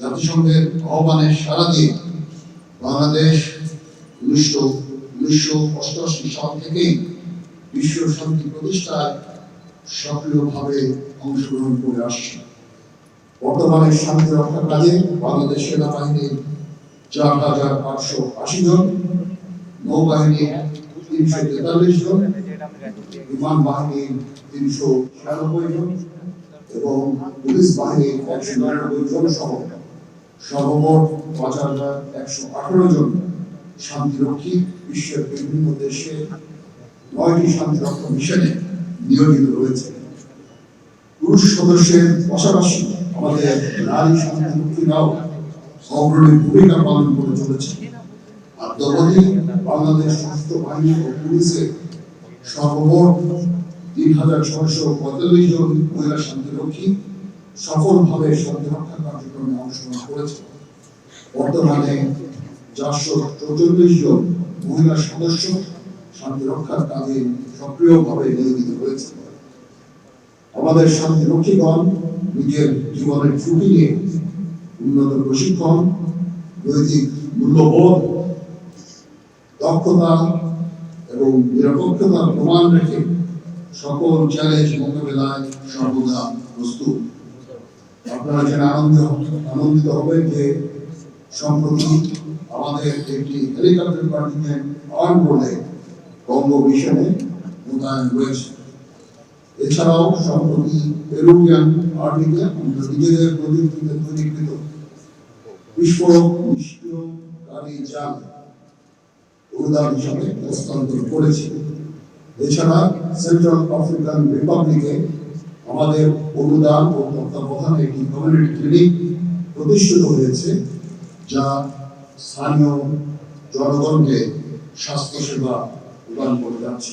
জাতিসংঘের আহ্বানে সাড়া দিয়ে বাংলাদেশ উনিশশো উনিশশো অষ্টআশি সাল থেকেই বিশ্ব শান্তি প্রতিষ্ঠায় সক্রিয়ভাবে অংশগ্রহণ করে আসছে। বর্তমানে শান্তি রক্ষার কাজে বাংলাদেশ সেনাবাহিনীর চার হাজার আটশো আশি জন নৌবাহিনীর তিনশো তেতাল্লিশ জন, বিমান বাহিনীর তিনশো ছিয়ানব্বই জন এবং পুলিশ বাহিনীর একশো নিরানব্বই জন সহ সর্বমোট পাঁচ হাজার একশো আঠারো জন শান্তিরক্ষী বিশ্বের বিভিন্ন দেশে নয়টি শান্তিরক্ষা মিশনে নিয়োজিত রয়েছে। পুরুষ সদস্যের পাশাপাশি আমাদের নারী শান্তিরক্ষীরাও অগ্রণী ভূমিকা পালন করে চলেছে। তখনই বাংলাদেশ সশস্ত্র বাহিনী ও পুলিশের সর্বমোট তিন হাজার ছয়শো পঁয়তাল্লিশ জন মহিলা শান্তিরক্ষী সফলভাবে শান্তিরক্ষা কার্যক্রমে অংশগ্রহণ করেছে। বর্তমানে চারশো চৌচল্লিশ জন মহিলা সদস্য শান্তিরক্ষার কাজে সক্রিয়ভাবে নিয়োজিত হয়েছে। আমাদের শান্তিরক্ষীগণ নিজের জীবনের ঝুঁকি নিয়ে উন্নত প্রশিক্ষণ, নৈতিক মূল্যবোধ, দক্ষতা এবং নিরপেক্ষতার প্রমাণ রেখে সকল চ্যালেঞ্জ মোকাবেলায় সর্বদা প্রস্তুত। আপনারা জেনে আনন্দ আনন্দিত হবেন যে সম্প্রতি আমাদের একটি হেলিকপ্টার কন্টিনজেন্ট অন বোর্ডে বঙ্গ মিশনে মোতায়েন রয়েছে এছাড়াও সম্প্রতি পেরুভিয়ান আর্মিকে নিজেদের প্রযুক্তিতে তৈরিকৃত বিস্ফোরক নিষ্ক্রিয়কারী যান হিসাবে হস্তান্তর করেছি। এছাড়া সেন্ট্রাল আফ্রিকান রিপাবলিকে আমাদের অনুদান ও তত্ত্বাবধান একটি কমিউনিটি ক্লিনিক প্রতিষ্ঠিত হয়েছে যা স্থানীয় জনগণকে স্বাস্থ্যসেবা প্রদান করে যাচ্ছে।